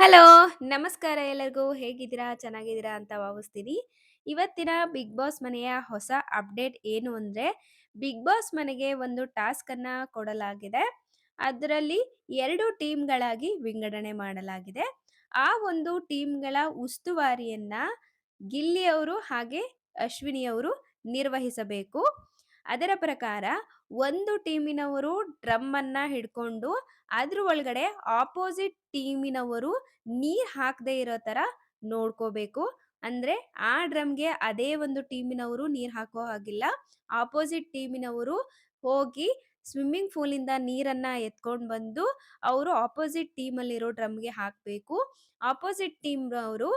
Hello! ನಮಸ್ಕಾರ ಎಲ್ಲರಿಗೂ. ಹೇಗಿದ್ದೀರಾ? ಚೆನ್ನಾಗಿದ್ದೀರಾ ಅಂತ ಭಾವಿಸ್ತೀನಿ. ಇವತ್ತಿನ ಬಿಗ್ ಬಾಸ್ ಮನೆಯ ಹೊಸ ಅಪ್ಡೇಟ್ ಏನು ಅಂದ್ರೆ, ಬಿಗ್ ಬಾಸ್ ಮನೆಗೆ ಒಂದು ಟಾಸ್ಕ್ ಅನ್ನ ಕೊಡಲಾಗಿದೆ. ಅದರಲ್ಲಿ ಎರಡು ಟೀಮ್‌ಗಳಾಗಿ ವಿಂಗಡಣೆ ಮಾಡಲಾಗಿದೆ. ಆ ಒಂದು ಟೀಮ್‌ಗಳ ಉಸ್ತುವಾರಿಯನ್ನು ಗಿಲ್ಲಿ ಅವರು ಹಾಗೆ ಅಶ್ವಿನಿ ಅವರು ನಿರ್ವಹಿಸಬೇಕು. ಅದರ ಪ್ರಕಾರ ಒಂದು ಟೀಮಿನವರು ಡ್ರಮ್ ಅನ್ನ ಹಿಡ್ಕೊಂಡು ಅದ್ರ ಒಳಗಡೆ ಆಪೋಸಿಟ್ ಟೀಮಿನವರು ನೀರ್ ಹಾಕದೇ ಇರೋ ತರ ನೋಡ್ಕೋಬೇಕು. ಅಂದ್ರೆ ಆ ಡ್ರಮ್‌ಗೆ ಅದೇ ಒಂದು ಟೀಮಿನವರು ನೀರ್ ಹಾಕೋ ಹಾಗಿಲ್ಲ. ಆಪೋಸಿಟ್ ಟೀಮಿನವರು ಹೋಗಿ ಸ್ವಿಮ್ಮಿಂಗ್ ಪೂಲಿಂದ ನೀರನ್ನ ಎತ್ಕೊಂಡು ಬಂದು ಅವರು ಆಪೋಸಿಟ್ ಟೀಮಲ್ಲಿರೋ ಡ್ರಮ್‌ಗೆ ಹಾಕಬೇಕು ಆಪೋಸಿಟ್ ಟೀಮ್ ಅವರು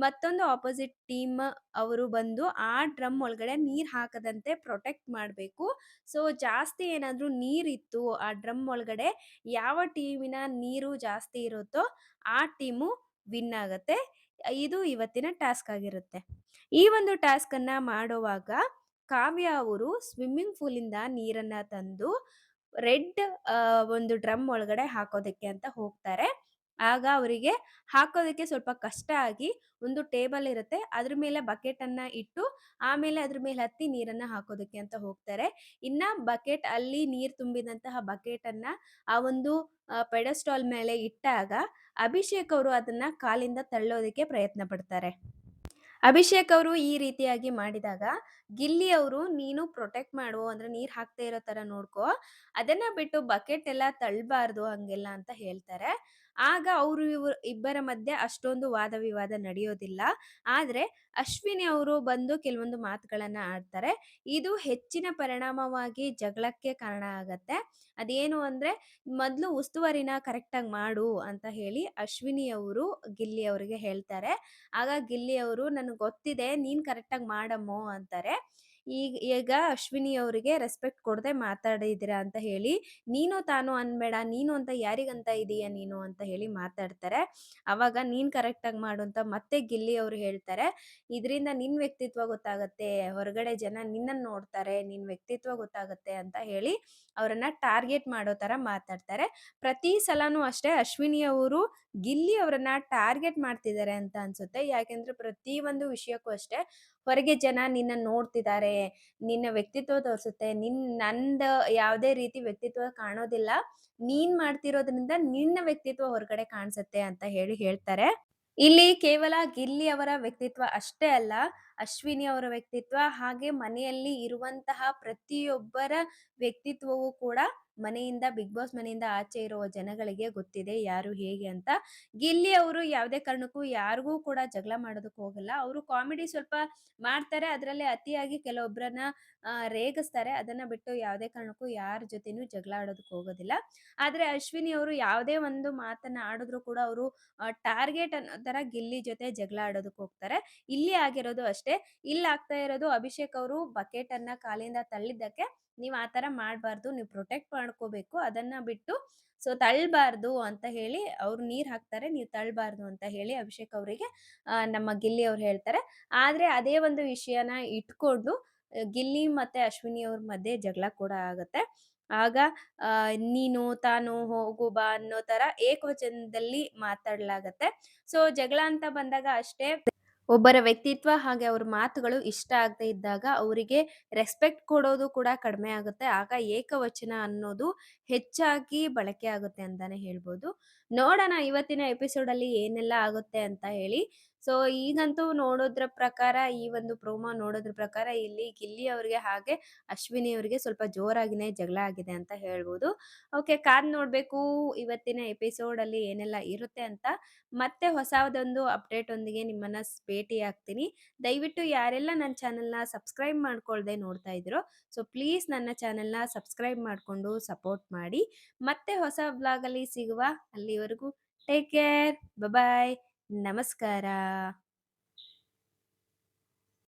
ಮತ್ತೊಂದು ಆಪೋಸಿಟ್ ಟೀಮ್ ಅವರು ಬಂದು ಆ ಡ್ರಮ್ ಒಳಗಡೆ ನೀರ್ ಹಾಕದಂತೆ ಪ್ರೊಟೆಕ್ಟ್ ಮಾಡಬೇಕು ಸೊ, ಜಾಸ್ತಿ ಏನಾದರೂ ನೀರಿತ್ತು ಆ ಡ್ರಮ್ ಒಳಗಡೆ, ಯಾವ ಟೀಮಿನ ನೀರು ಜಾಸ್ತಿ ಇರುತ್ತೋ ಆ ಟೀಮು ವಿನ್ ಆಗತ್ತೆ. ಇದು ಇವತ್ತಿನ ಟಾಸ್ಕ್ ಆಗಿರುತ್ತೆ. ಈ ಒಂದು ಟಾಸ್ಕ್ ಅನ್ನ ಮಾಡೋವಾಗ ಕಾವ್ಯ ಅವರು ಸ್ವಿಮ್ಮಿಂಗ್ ಪೂಲಿಂದ ನೀರನ್ನ ತಂದು ರೆಡ್ ಒಂದು ಡ್ರಮ್ ಒಳಗಡೆ ಹಾಕೋದಕ್ಕೆ ಅಂತ ಹೋಗ್ತಾರೆ. ಆಗ ಅವರಿಗೆ ಹಾಕೋದಕ್ಕೆ ಸ್ವಲ್ಪ ಕಷ್ಟ ಆಗಿ ಒಂದು ಟೇಬಲ್ ಇರುತ್ತೆ. ಅದ್ರ ಮೇಲೆ ಬಕೆಟ್ ಅನ್ನ ಇಟ್ಟು ಆಮೇಲೆ ಅದ್ರ ಮೇಲೆ ಹತ್ತಿ ನೀರನ್ನ ಹಾಕೋದಕ್ಕೆ ಅಂತ ಹೋಗ್ತಾರೆ. ಇನ್ನ ಬಕೆಟ್ ಅಲ್ಲಿ ನೀರ್ ತುಂಬಿದಂತಹ ಬಕೆಟ್ ಅನ್ನ ಆ ಒಂದು ಪೆಡಸ್ಟಾಲ್ ಮೇಲೆ ಇಟ್ಟಾಗ ಅಭಿಷೇಕ್ ಅವರು ಅದನ್ನ ಕಾಲಿಂದ ತಳ್ಳೋದಕ್ಕೆ ಪ್ರಯತ್ನ ಪಡ್ತಾರೆ. ಅಭಿಷೇಕ್ ಅವರು ಈ ರೀತಿಯಾಗಿ ಮಾಡಿದಾಗ, ಗಿಲ್ಲಿ ಅವರು ನೀನು ಪ್ರೊಟೆಕ್ಟ್ ಮಾಡು, ಅಂದ್ರೆ ನೀರ್ ಹಾಕ್ತಾ ಇರೋ ತರ ನೋಡ್ಕೋ. ಅದನ್ನ ಬಿಟ್ಟು ಬಕೆಟ್ ಎಲ್ಲ ತಳ್ಳಬಾರ್ದು ಹಂಗೆಲ್ಲ ಅಂತ ಹೇಳ್ತಾರೆ. ಆಗ ಅವರು ಇವರು ಇಬ್ಬರ ಮಧ್ಯೆ ಅಷ್ಟೊಂದು ವಾದ-ವಿವಾದ ನಡೆಯೋದಿಲ್ಲ. ಆದ್ರೆ ಅಶ್ವಿನಿ ಅವರು ಬಂದು ಕೆಲವೊಂದು ಮಾತುಗಳನ್ನ ಆಡ್ತಾರೆ. ಇದು ಹೆಚ್ಚಿನ ಪರಿಣಾಮವಾಗಿ ಜಗಳಕ್ಕೆ ಕಾರಣ ಆಗತ್ತೆ. ಅದೇನು ಅಂದ್ರೆ, ಮೊದಲು ಉಸ್ತುವಾರಿನ ಕರೆಕ್ಟಾಗಿ ಮಾಡು ಅಂತ ಹೇಳಿ ಅಶ್ವಿನಿ ಅವರು ಗಿಲ್ಲಿ ಅವರಿಗೆ ಹೇಳ್ತಾರೆ. ಆಗ ಗಿಲ್ಲಿ ಅವರು, ನನಗೆ ಗೊತ್ತಿದೆ, ನೀನ್ ಕರೆಕ್ಟಾಗಿ ಮಾಡಮ್ಮೋ ಅಂತಾರೆ. ಈಗ ಈಗ ಅಶ್ವಿನಿ ಅವರಿಗೆ ರೆಸ್ಪೆಕ್ಟ್ ಕೊಡದೆ ಮಾತಾಡಿದಿರಾ ಅಂತ ಹೇಳಿ, ನೀನು ತಾನು ಅನ್ಬೇಡ, ನೀನು ಅಂತ ಯಾರಿಗಂತ ಇದೀಯ ನೀನು ಅಂತ ಹೇಳಿ ಮಾತಾಡ್ತಾರೆ. ಅವಾಗ ನೀನ್ ಕರೆಕ್ಟಾಗಿ ಮಾಡು ಅಂತ ಮತ್ತೆ ಗಿಲ್ಲಿ ಅವರು ಹೇಳ್ತಾರೆ. ಇದರಿಂದ ನಿನ್ ವ್ಯಕ್ತಿತ್ವ ಗೊತ್ತಾಗತ್ತೆ. ಹೊರಗಡೆ ಜನ ನಿನ್ನನ್ನು ನೋಡ್ತಾರೆ. ನಿನ್ ವ್ಯಕ್ತಿತ್ವ ಗೊತ್ತಾಗತ್ತೆ ಅಂತ ಹೇಳಿ ಅವರನ್ನ ಟಾರ್ಗೆಟ್ ಮಾಡೋ ತರ ಮಾತಾಡ್ತಾರೆ. ಪ್ರತಿ ಸಲನೂ ಅಷ್ಟೇ ಅಶ್ವಿನಿ ಅವರು ಗಿಲ್ಲಿ ಅವರನ್ನ ಟಾರ್ಗೆಟ್ ಮಾಡ್ತಿದ್ದಾರೆ ಅಂತ ಅನ್ಸುತ್ತೆ. ಯಾಕೆಂದ್ರೆ ಪ್ರತಿ ಒಂದು ವಿಷಯಕ್ಕೂ ಅಷ್ಟೇ ಹೊರಗೆ ಜನ ನಿನ್ನ ನೋಡ್ತಿದ್ದಾರೆ. ನಿನ್ನ ವ್ಯಕ್ತಿತ್ವ ತೋರಿಸುತ್ತೆ ನಿನ್ ನಂದ ಯಾವುದೇ ರೀತಿ ವ್ಯಕ್ತಿತ್ವ ಕಾಣೋದಿಲ್ಲ. ನೀನ್ ಮಾಡ್ತಿರೋದ್ರಿಂದ ನಿನ್ನ ವ್ಯಕ್ತಿತ್ವ ಹೊರಗಡೆ ಕಾಣಿಸುತ್ತೆ ಅಂತ ಹೇಳಿ ಹೇಳ್ತಾರೆ. ಇಲ್ಲಿ ಕೇವಲ ಗಿಲ್ಲಿ ಅವರ ವ್ಯಕ್ತಿತ್ವ ಅಷ್ಟೇ ಅಲ್ಲ, ಅಶ್ವಿನಿ ಅವರ ವ್ಯಕ್ತಿತ್ವ ಹಾಗೆ ಮನೆಯಲ್ಲಿ ಇರುವಂತಹ ಪ್ರತಿಯೊಬ್ಬರ ವ್ಯಕ್ತಿತ್ವವು ಕೂಡ ಮನೆಯಿಂದ, ಬಿಗ್ ಬಾಸ್ ಮನೆಯಿಂದ ಆಚೆ ಇರುವ ಜನಗಳಿಗೆ ಗೊತ್ತಿದೆ ಯಾರು ಹೇಗೆ ಅಂತ. ಗಿಲ್ಲಿ ಅವರು ಯಾವುದೇ ಕಾರಣಕ್ಕೂ ಯಾರಿಗೂ ಕೂಡ ಜಗಳ ಮಾಡೋದಕ್ಕೆ ಹೋಗಲ್ಲ. ಅವರು ಕಾಮಿಡಿ ಸ್ವಲ್ಪ ಮಾಡ್ತಾರೆ. ಅದರಲ್ಲಿ ಅತಿಯಾಗಿ ಕೆಲವೊಬ್ಬರನ್ನ ರೇಗಿಸ್ತಾರೆ. ಅದನ್ನ ಬಿಟ್ಟು ಯಾವುದೇ ಕಾರಣಕ್ಕೂ ಯಾರ ಜೊತೆನೂ ಜಗಳ ಆಡೋದಕ್ಕೆ ಹೋಗೋದಿಲ್ಲ. ಆದರೆ ಅಶ್ವಿನಿ ಅವರು ಯಾವುದೇ ಒಂದು ಮಾತನ್ನ ಆಡಿದ್ರು ಕೂಡ ಅವರು ಟಾರ್ಗೆಟ್ ಅನ್ನೋ ತರ ಗಿಲ್ಲಿ ಜೊತೆ ಜಗಳ ಆಡೋದಕ್ಕೆ ಹೋಗ್ತಾರೆ. ಇಲ್ಲಿ ಆಗಿರೋದು ಅಷ್ಟೇ. ಇಲ್ಲಿ ಆಗ್ತಾ ಇರೋದು ಅಭಿಷೇಕ್ ಅವರು ಬಕೆಟ್ ಅನ್ನ ಕಾಲಿಂದ ತಳ್ಳಿದ್ದಕ್ಕೆ ನೀವ್ ಆ ಥರ ಮಾಡ್ಬಾರ್ದು. ನೀವು ಪ್ರೊಟೆಕ್ಟ್ ಮಾಡ್ಕೋಬೇಕು. ಅದನ್ನ ಬಿಟ್ಟು ಸೊ ತಳ್ಳಬಾರ್ದು ಅಂತ ಹೇಳಿ ಅವ್ರು ನೀರ್ ಹಾಕ್ತಾರೆ. ನೀವು ತಳ್ಳಬಾರ್ದು ಅಂತ ಹೇಳಿ ಅಭಿಷೇಕ್ ಅವರಿಗೆ ನಮ್ಮ ಗಿಲ್ಲಿ ಅವ್ರು ಹೇಳ್ತಾರೆ. ಆದ್ರೆ ಅದೇ ಒಂದು ವಿಷಯನ ಇಟ್ಕೊಂಡು ಗಿಲ್ಲಿ ಮತ್ತೆ ಅಶ್ವಿನಿ ಅವ್ರ ಮಧ್ಯೆ ಜಗಳ ಕೂಡ ಆಗತ್ತೆ. ಆಗ ನೀನು, ತಾನು, ಹೋಗು, ಬಾ ಅನ್ನೋ ತರ ಏಕವಚನದಲ್ಲಿ ಮಾತಾಡ್ಲಾಗತ್ತೆ. ಸೊ ಜಗಳ ಅಂತ ಬಂದಾಗ ಅಷ್ಟೇ ಒಬ್ಬರ ವ್ಯಕ್ತಿತ್ವ ಹಾಗೆ ಅವ್ರ ಮಾತುಗಳು ಇಷ್ಟ ಆಗದೆ ಇದ್ದಾಗ ಅವರಿಗೆ ರೆಸ್ಪೆಕ್ಟ್ ಕೊಡೋದು ಕೂಡ ಕಡಿಮೆ ಆಗುತ್ತೆ. ಆಗ ಏಕವಚನ ಅನ್ನೋದು ಹೆಚ್ಚಾಗಿ ಬಳಕೆ ಆಗುತ್ತೆ ಅಂತಾನೆ ಹೇಳ್ಬೋದು. ನೋಡೋಣ ಇವತ್ತಿನ ಎಪಿಸೋಡ್ ಅಲ್ಲಿ ಏನೆಲ್ಲ ಆಗುತ್ತೆ ಅಂತ ಹೇಳಿ. ಸೊ, ಈಗಂತೂ ನೋಡೋದ್ರ ಪ್ರಕಾರ ಈ ಒಂದು ಪ್ರೋಮೋ ನೋಡೋದ್ರ ಪ್ರಕಾರ ಇಲ್ಲಿ ಗಿಲ್ಲಿ ಅವ್ರಿಗೆ ಹಾಗೆ ಅಶ್ವಿನಿ ಅವರಿಗೆ ಸ್ವಲ್ಪ ಜೋರಾಗಿನೇ ಜಗಳ ಆಗಿದೆ ಅಂತ ಹೇಳ್ಬೋದು. ಓಕೆ, ಕಾದ್ ನೋಡ್ಬೇಕು ಇವತ್ತಿನ ಎಪಿಸೋಡ್ ಅಲ್ಲಿ ಏನೆಲ್ಲ ಇರುತ್ತೆ ಅಂತ. ಮತ್ತೆ ಹೊಸದೊಂದು ಅಪ್ಡೇಟ್ ಒಂದಿಗೆ ನಿಮ್ಮನ್ನ ಭೇಟಿ ಆಗ್ತೀನಿ. ದಯವಿಟ್ಟು ಯಾರೆಲ್ಲ ನನ್ನ ಚಾನೆಲ್‌ನ ಸಬ್ಸ್ಕ್ರೈಬ್ ಮಾಡ್ಕೊಳ್ದೆ ನೋಡ್ತಾ ಇದ್ರು ಸೊ ಪ್ಲೀಸ್ ನನ್ನ ಚಾನೆಲ್‌ನ ಸಬ್ಸ್ಕ್ರೈಬ್ ಮಾಡ್ಕೊಂಡು ಸಪೋರ್ಟ್ ಮಾಡಿ. ಮತ್ತೆ ಹೊಸ ಬ್ಲಾಗ್ ಅಲ್ಲಿ ಸಿಗುವ. ಅಲ್ಲಿವರೆಗೂ ಟೇಕ್ ಕೇರ್. ಬ ಬಾಯ್. ನಮಸ್ಕಾರ.